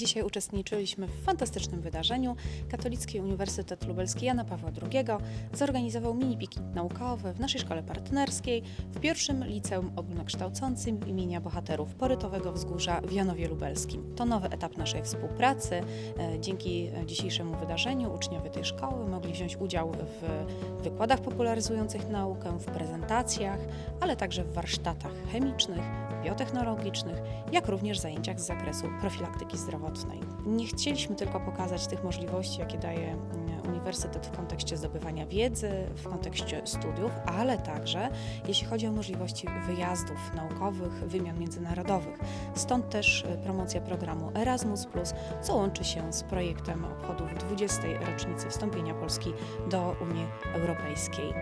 Dzisiaj uczestniczyliśmy w fantastycznym wydarzeniu. Katolicki Uniwersytet Lubelski Jana Pawła II zorganizował mini piknik naukowy w naszej szkole partnerskiej w pierwszym liceum ogólnokształcącym imienia bohaterów Porytowego Wzgórza w Janowie Lubelskim. To nowy etap naszej współpracy. E, Dzięki dzisiejszemu wydarzeniu uczniowie tej szkoły mogli wziąć udział w wykładach popularyzujących naukę, w prezentacjach, ale także w warsztatach chemicznych, biotechnologicznych, jak również zajęciach z zakresu profilaktyki zdrowotnej. Nie chcieliśmy tylko pokazać tych możliwości, jakie daje mm, uniwersytet w kontekście zdobywania wiedzy, w kontekście studiów, ale także jeśli chodzi o możliwości wyjazdów naukowych, wymian międzynarodowych. Stąd też y, promocja programu Erasmus, co łączy się z projektem obchodów 20. rocznicy wstąpienia Polski do Unii Europejskiej.